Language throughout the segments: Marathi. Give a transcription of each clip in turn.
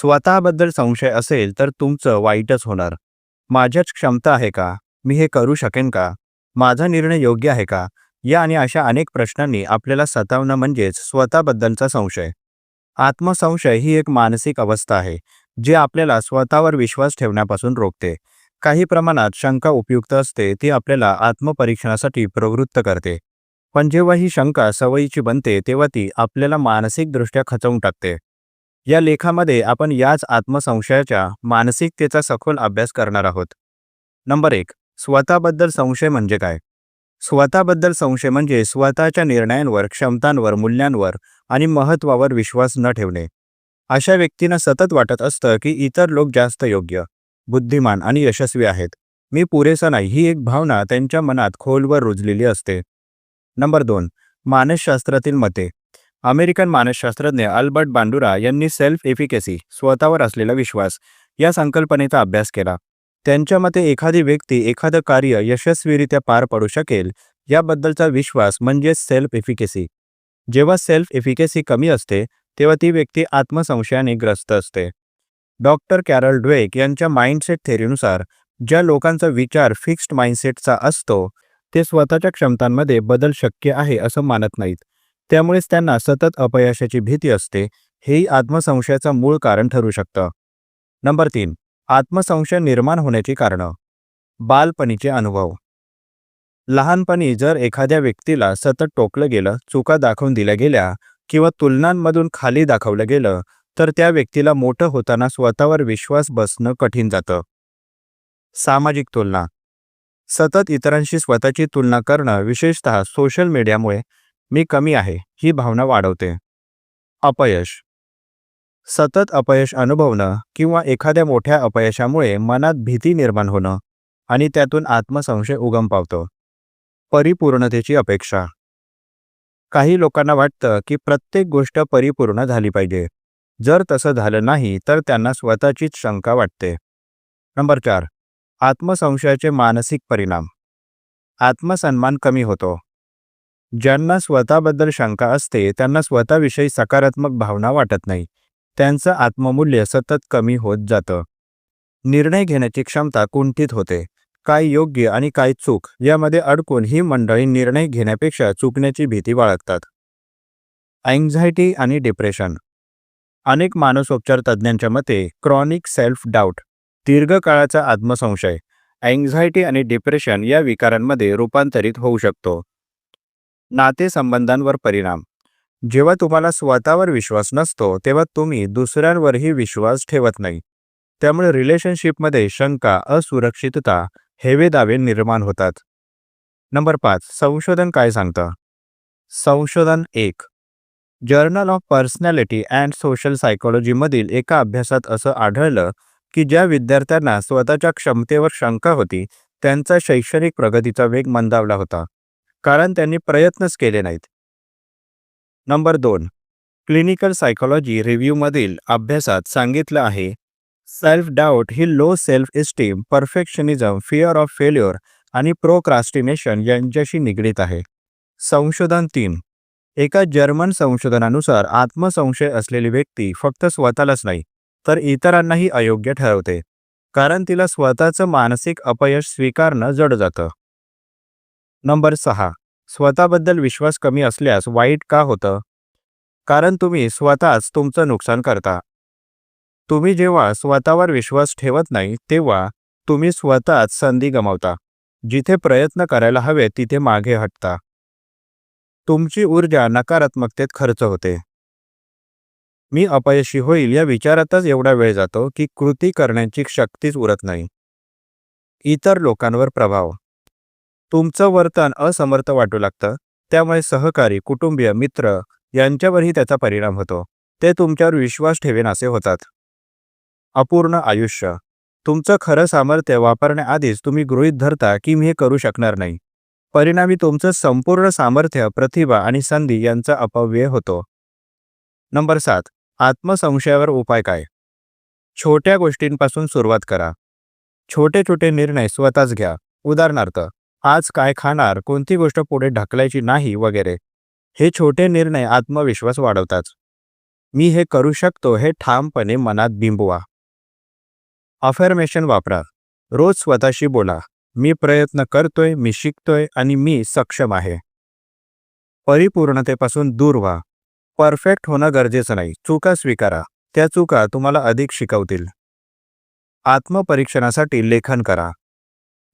स्वतःबद्दल संशय असेल तर तुमचं वाईटच होणार. माझ्याच क्षमता आहे का? मी हे करू शकेन का? माझा निर्णय योग्य आहे का? या आणि अशा अनेक प्रश्नांनी आपल्याला सतावणं म्हणजेच स्वतःबद्दलचा संशय. आत्मसंशय ही एक मानसिक अवस्था आहे जी आपल्याला स्वतःवर विश्वास ठेवण्यापासून रोखते. काही प्रमाणात शंका उपयुक्त असते ती आपल्याला आत्मपरीक्षणासाठी प्रवृत्त करते. पण जेव्हा ही शंका सवयीची बनते तेव्हा ती आपल्याला मानसिकदृष्ट्या खचवून टाकते. या लेखामध्ये आपण याच आत्मसंशयाच्या मानसिकतेचा सखोल अभ्यास करणार आहोत. नंबर एक स्वतःबद्दल संशय म्हणजे काय? स्वतःबद्दल संशय म्हणजे स्वतःच्या निर्णयांवर क्षमतांवर मूल्यांवर आणि महत्त्वावर विश्वास न ठेवणे. अशा व्यक्तींना सतत वाटत असतं की इतर लोक जास्त योग्य बुद्धिमान आणि यशस्वी आहेत. मी पुरेसा नाही ही एक भावना त्यांच्या मनात खोलवर रुजलेली असते. नंबर दोन मानसशास्त्रातील मते. अमेरिकन मानसशास्त्रज्ञ अल्बर्ट बांडुरा यांनी सेल्फ एफिकेसी स्वतःवर असलेला विश्वास या संकल्पनेचा अभ्यास केला. त्यांच्या मते एखादी व्यक्ती एखादं कार्य यशस्वीरित्या पार पडू शकेल याबद्दलचा विश्वास म्हणजे सेल्फ एफिकेसी. जेव्हा सेल्फ एफिकेसी कमी असते तेव्हा ती व्यक्ती आत्मसंशयाने ग्रस्त असते. डॉक्टर कॅरल ड्वेक यांच्या माइंडसेट थेरीनुसार ज्या लोकांचा विचार फिक्स्ड माइंडसेटचा असतो ते स्वतःच्या क्षमतांमध्ये बदल शक्य आहे असं मानत नाहीत. त्यामुळेच त्यांना सतत अपयशाची भीती असते हेही आत्मसंशयाचं मूळ कारण ठरू शकतं. नंबर तीन आत्मसंशय निर्माण होण्याची कारणं. बालपणीचे अनुभव. लहानपणी जर एखाद्या व्यक्तीला सतत टोकलं गेलं चुका दाखवून दिल्या गेल्या किंवा तुलनांमधून खाली दाखवलं गेलं तर त्या व्यक्तीला मोठं होताना स्वतःवर विश्वास बसणं कठीण जातं. सामाजिक तुलना. सतत इतरांशी स्वतःची तुलना करणं विशेषतः सोशल मीडियामुळे मी कमी आहे ही भावना वाढवते. अपयश. सतत अपयश अनुभवणं किंवा एखाद्या मोठ्या अपयशामुळे मनात भीती निर्माण होणं आणि त्यातून आत्मसंशय उगम पावतो. परिपूर्णतेची अपेक्षा. काही लोकांना वाटतं की प्रत्येक गोष्ट परिपूर्ण झाली पाहिजे. जर तसं झालं नाही तर त्यांना स्वतःचीच शंका वाटते. नंबर चार. आत्मसंशयाचे मानसिक परिणाम. आत्मसन्मान कमी होतो. ज्यांना स्वतःबद्दल शंका असते त्यांना स्वतःविषयी सकारात्मक भावना वाटत नाही. त्यांचं आत्ममूल्य सतत कमी होत जातं. निर्णय घेण्याची क्षमता कुंठित होते. काय योग्य आणि काय चूक यामध्ये अडकून ही मंडळी निर्णय घेण्यापेक्षा चुकण्याची भीती बाळगतात. अँझायटी आणि डिप्रेशन अनेक मानसोपचार तज्ज्ञांच्या मते क्रॉनिक सेल्फ डाऊट दीर्घकाळाचा आत्मसंशय अँझायटी आणि डिप्रेशन या विकारांमध्ये रूपांतरित होऊ शकतो. नातेसंबंधांवर परिणाम. जेव्हा तुम्हाला स्वतःवर विश्वास नसतो तेव्हा तुम्ही दुसऱ्यांवरही विश्वास ठेवत नाही. त्यामुळे रिलेशनशिपमध्ये शंका असुरक्षितता हेवे दावे निर्माण होतात. नंबर पाच संशोधन काय सांगतं? संशोधन एक. Journal of personality and social सायकोलॉजीमधील एका अभ्यासात असं आढळलं की ज्या विद्यार्थ्यांना स्वतःच्या क्षमतेवर शंका होती त्यांचा शैक्षणिक प्रगतीचा वेग मंदावला होता. कारण त्यांनी प्रयत्नच केले नाहीत. नंबर दोन. क्लिनिकल सायकोलॉजी रिव्ह्यूमधील अभ्यासात सांगितलं आहे self doubt he low self esteem perfectionism fear of failure आणि प्रोक्रास्टिनेशन यांच्याशी निगडीत आहे. संशोधन तीन. एका जर्मन संशोधनानुसार आत्मसंशय असलेली व्यक्ती फक्त स्वतःलाच नाही तर इतरांनाही अयोग्य ठरवते कारण तिला स्वतःचं मानसिक अपयश स्वीकारणं जड जातं. नंबर सहा. स्वतःबद्दल विश्वास कमी असल्यास वाईट का होतं? कारण तुम्ही स्वतःच तुमचं नुकसान करता. तुम्ही जेव्हा स्वतःवर विश्वास ठेवत नाही तेव्हा तुम्ही स्वतःच संधी गमावता. जिथे प्रयत्न करायला हवे तिथे मागे हटता. तुमची ऊर्जा नकारात्मकतेत खर्च होते. मी अपयशी होईल या विचारातच एवढा वेळ जातो की कृती करण्याची शक्तीच उरत नाही. इतर लोकांवर प्रभाव. तुमचं वर्तन असमर्थ वाटू लागतं. त्यामुळे सहकारी कुटुंबीय मित्र यांच्यावरही त्याचा परिणाम होतो. ते तुमच्यावर विश्वास ठेवेनासे होतात. अपूर्ण आयुष्य. तुमचं खरं सामर्थ्य वापरण्याआधीच तुम्ही गृहीत धरता की मी हे करू शकणार नाही. परिणामी तुमचं संपूर्ण सामर्थ्य प्रतिभा आणि संधी यांचा अपव्यय होतो. नंबर सात. आत्मसंशयावर उपाय काय? छोट्या गोष्टींपासून सुरुवात करा. छोटे छोटे निर्णय स्वतःच घ्या. उदाहरणार्थ आज काय खाणार कोणती गोष्ट पुढे ढकलायची नाही वगैरे हे छोटे निर्णय आत्मविश्वास वाढवतात. मी हे करू शकतो हे ठामपणे मनात बिंबवा. अफर्मेशन वापरा. रोज स्वतःशी बोला. मी प्रयत्न करतोय मी शिकतोय आणि मी सक्षम आहे. परिपूर्णतेपासून दूर व्हा. परफेक्ट होणं गरजेचं नाही. चुका स्वीकारा. त्या चुका तुम्हाला अधिक शिकवतील. आत्मपरीक्षणासाठी लेखन करा.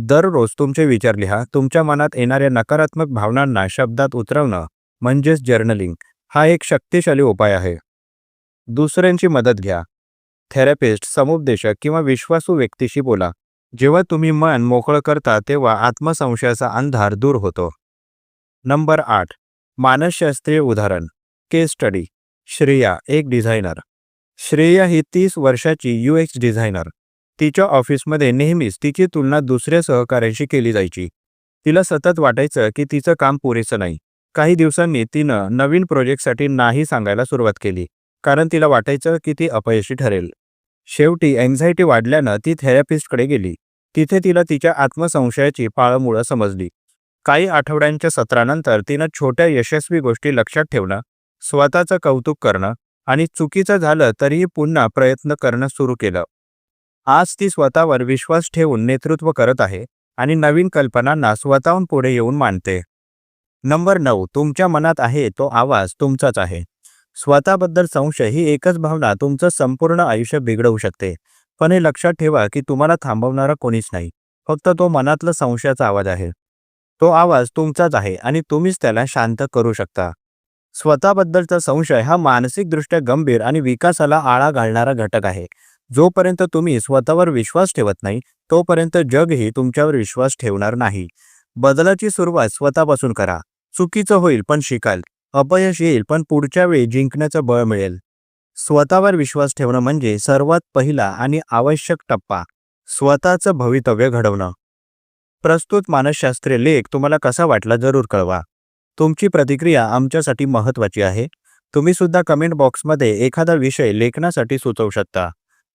दररोज तुमचे विचार लिहा तुमच्या मनात येणाऱ्या नकारात्मक भावनांना शब्दात उतरवणं म्हणजेच जर्नलिंग हा एक शक्तिशाली उपाय आहे. दुसऱ्यांची मदत घ्या. थेरपिस्ट समुपदेशक किंवा विश्वासू व्यक्तीशी बोला. जेव्हा तुम्ही मन मोकळं करता तेव्हा आत्मसंशयाचा अंधार दूर होतो. नंबर आठ. मानसशास्त्रीय उदाहरण. केस स्टडी. श्रेया एक डिझायनर. श्रेया ही तीस वर्षाची यू एक्स डिझायनर. तिच्या ऑफिसमध्ये नेहमीच तिची तुलना दुसऱ्या सहकाऱ्यांशी केली जायची. तिला सतत वाटायचं की तिचं काम पुरेसं नाही. काही दिवसांनी तिनं नवीन प्रोजेक्टसाठी नाही सांगायला सुरुवात केली कारण तिला वाटायचं की ती अपयशी ठरेल. शेवटी अँझायटी वाढल्यानं ती थेरपिस्टकडे गेली. तिथे तिला तिच्या आत्मसंशयाची पाळमुळं समजली. काही आठवड्यांच्या सत्रानंतर तिनं छोट्या यशस्वी गोष्टी लक्षात ठेवणं स्वतःचं कौतुक करणं आणि चुकीचं झालं तरीही पुन्हा प्रयत्न करणं सुरू केलं. आज ती स्वतःवर विश्वास ठेवून नेतृत्व करत आहे आणि नवीन कल्पनांना स्वतःहून पुढे येऊन मानते नंबर नऊ तुमच्या मनात आहे तो आवाज तुमचाच आहे. स्वतःबद्दल संशय ही एकच भावना तुमचं संपूर्ण आयुष्य बिघडवू शकते. पण हे लक्षात ठेवा की तुम्हाला थांबवणारा कोणीच नाही. फक्त तो मनातला संशयाचा आवाज आहे. तो आवाज तुमचाच आहे आणि तुम्हीच त्याला शांत करू शकता. स्वतःबद्दलचा संशय हा मानसिकदृष्ट्या गंभीर आणि विकासाला आळा घालणारा घटक आहे. जोपर्यंत तुम्ही स्वतःवर विश्वास ठेवत नाही तोपर्यंत जगही तुमच्यावर विश्वास ठेवणार नाही. बदलाची सुरुवात स्वतःपासून करा. चुकीचं होईल पण शिकाल. अपयश येईल पण पुढच्या वेळी जिंकण्याचं बळ मिळेल. स्वतःवर विश्वास ठेवणं म्हणजे सर्वात पहिला आणि आवश्यक टप्पा. स्वतःचं भवितव्य घडवणं. प्रस्तुत मानसशास्त्रीय लेख तुम्हाला कसा वाटला जरूर कळवा. तुमची प्रतिक्रिया आमच्यासाठी महत्त्वाची आहे. तुम्ही सुद्धा कमेंट बॉक्समध्ये एखादा विषय लेखनासाठी सुचवू शकता.